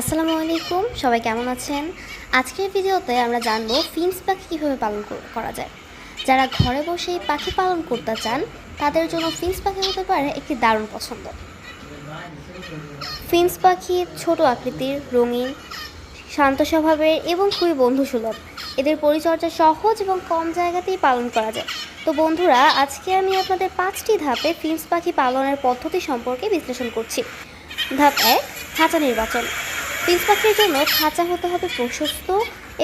আসসালামু আলাইকুম, সবাই কেমন আছেন? আজকের ভিডিওতে আমরা জানব ফিন্স পাখি কীভাবে পালন করা যায়। যারা ঘরে বসেই পাখি পালন করতে চান, তাদের জন্য ফিন্স পাখি হতে পারে একটি দারুণ পছন্দ। ফিন্স পাখি ছোট আকৃতির, রঙিন, শান্ত স্বভাবের এবং খুবই বন্ধুসুলভ। এদের পরিচর্যা সহজ এবং কম জায়গাতেই পালন করা যায়। তো বন্ধুরা, আজকে আমি আপনাদের পাঁচটি ধাপে ফিন্স পাখি পালনের পদ্ধতি সম্পর্কে বিশ্লেষণ করছি। ধাপ এক, খাঁচা নির্বাচন। ফিন্স পাখির জন্য খাঁচা হতে হবে প্রশস্ত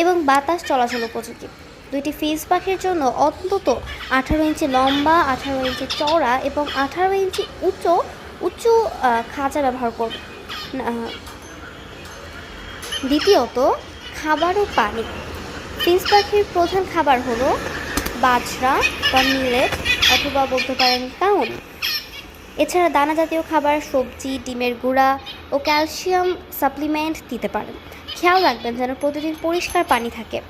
এবং বাতাস চলাচল উপযোগী। দুইটি ফিন্স পাখির জন্য অন্তত আঠারো ইঞ্চি লম্বা, আঠারো ইঞ্চি চওড়া এবং আঠারো ইঞ্চি উঁচু উঁচু খাঁচা ব্যবহার করব। দ্বিতীয়ত, খাবার ও পানি। ফিন্স পাখির প্রধান খাবার হলো বাজরা বা মিলেট অথবা বলতে পারেন কাউন। এছাড়া দানা জাতীয় খাবার, সবজি, ডিমের গুঁড়া ও ক্যালসিয়াম সাপ্লিমেন্ট দিতে পারেন। খেয়াল রাখবেন যেন প্রতিদিন পরিষ্কার পানি থাকে।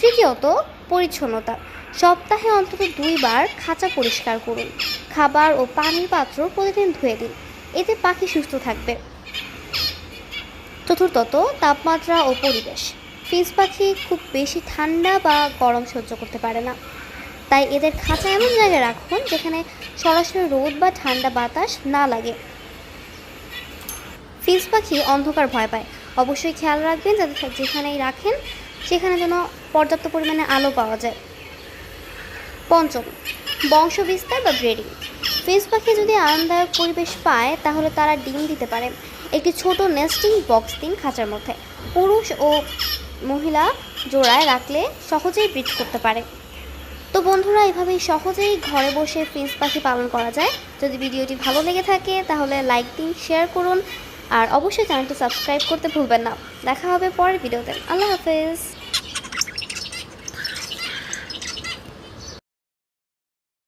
তৃতীয়ত, পরিচ্ছন্নতা। সপ্তাহে অন্তত দুইবার খাঁচা পরিষ্কার করুন। খাবার ও পানির পাত্র প্রতিদিন ধুয়ে দিন। এতে পাখি সুস্থ থাকবে। চতুর্থত, তাপমাত্রা ও পরিবেশ। ফিস পাখি খুব বেশি ঠান্ডা বা গরম সহ্য করতে পারে না। তাই এদের খাঁচা এমন জায়গায় রাখুন যেখানে সরাসরি রোদ বা ঠান্ডা বাতাস না লাগে। ফিস পাখি অন্ধকার ভয় পায়। অবশ্যই খেয়াল রাখবেন যাতে যেখানেই রাখেন, সেখানে যেন পর্যাপ্ত পরিমাণে আলো পাওয়া যায়। পঞ্চম বংশ বিস্তার বা ব্রিডিং। ফিস পাখি যদি আরামদায়ক পরিবেশ পায়, তাহলে তারা ডিম দিতে পারে। একটি ছোট নেস্টিং বক্স দিন খাঁচার মধ্যে। পুরুষ ও মহিলা জোড়ায় রাখলে সহজেই ব্রিড করতে পারে। তো বন্ধুরা, এভাবেই সহজেই ঘরে বসে ফিন্স পাখি পালন করা যায়। যদি ভিডিওটি ভালো লেগে থাকে, তাহলে লাইক দিন, শেয়ার করুন। আর অবশ্যই চ্যানেলটি সাবস্ক্রাইব করতে ভুলবেন না। দেখা হবে পরের ভিডিওতে। আল্লাহ হাফেজ।